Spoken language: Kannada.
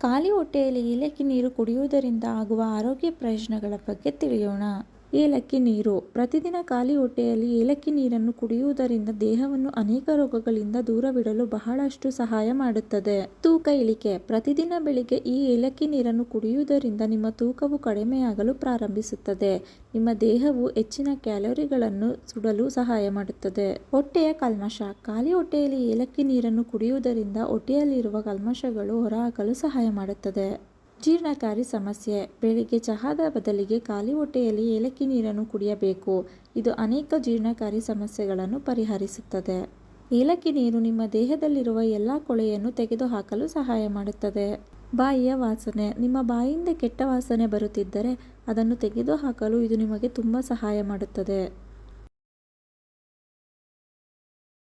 ಖಾಲಿ ಹೊಟ್ಟೆಯಲ್ಲಿ ಏಲಕ್ಕಿ ನೀರು ಕುಡಿಯುವುದರಿಂದ ಆಗುವ ಆರೋಗ್ಯ ಪ್ರಯೋಜನಗಳ ಬಗ್ಗೆ ತಿಳಿಯೋಣ. ಏಲಕ್ಕಿ ನೀರು. ಪ್ರತಿದಿನ ಖಾಲಿ ಹೊಟ್ಟೆಯಲ್ಲಿ ಏಲಕ್ಕಿ ನೀರನ್ನು ಕುಡಿಯುವುದರಿಂದ ದೇಹವನ್ನು ಅನೇಕ ರೋಗಗಳಿಂದ ದೂರವಿಡಲು ಬಹಳಷ್ಟು ಸಹಾಯ ಮಾಡುತ್ತದೆ. ತೂಕ ಇಳಿಕೆ. ಪ್ರತಿದಿನ ಬೆಳಿಗ್ಗೆ ಈ ಏಲಕ್ಕಿ ನೀರನ್ನು ಕುಡಿಯುವುದರಿಂದ ನಿಮ್ಮ ತೂಕವು ಕಡಿಮೆಯಾಗಲು ಪ್ರಾರಂಭಿಸುತ್ತದೆ. ನಿಮ್ಮ ದೇಹವು ಹೆಚ್ಚಿನ ಕ್ಯಾಲೋರಿಗಳನ್ನು ಸುಡಲು ಸಹಾಯ ಮಾಡುತ್ತದೆ. ಹೊಟ್ಟೆಯ ಕಲ್ಮಶ. ಖಾಲಿ ಹೊಟ್ಟೆಯಲ್ಲಿ ಏಲಕ್ಕಿ ನೀರನ್ನು ಕುಡಿಯುವುದರಿಂದ ಹೊಟ್ಟೆಯಲ್ಲಿರುವ ಕಲ್ಮಶಗಳು ಹೊರಹಾಕಲು ಸಹಾಯ ಮಾಡುತ್ತದೆ. ಜೀರ್ಣಕಾರಿ ಸಮಸ್ಯೆ. ಬೆಳಿಗ್ಗೆ ಚಹಾದ ಬದಲಿಗೆ ಖಾಲಿ ಹೊಟ್ಟೆಯಲ್ಲಿ ಏಲಕ್ಕಿ ನೀರನ್ನು ಕುಡಿಯಬೇಕು. ಇದು ಅನೇಕ ಜೀರ್ಣಕಾರಿ ಸಮಸ್ಯೆಗಳನ್ನು ಪರಿಹರಿಸುತ್ತದೆ. ಏಲಕ್ಕಿ ನೀರು ನಿಮ್ಮ ದೇಹದಲ್ಲಿರುವ ಎಲ್ಲ ಕೊಳೆಯನ್ನು ತೆಗೆದುಹಾಕಲು ಸಹಾಯ ಮಾಡುತ್ತದೆ. ಬಾಯಿಯ ವಾಸನೆ. ನಿಮ್ಮ ಬಾಯಿಯಿಂದ ಕೆಟ್ಟ ವಾಸನೆ ಬರುತ್ತಿದ್ದರೆ ಅದನ್ನು ತೆಗೆದುಹಾಕಲು ಇದು ನಿಮಗೆ ತುಂಬ ಸಹಾಯ ಮಾಡುತ್ತದೆ.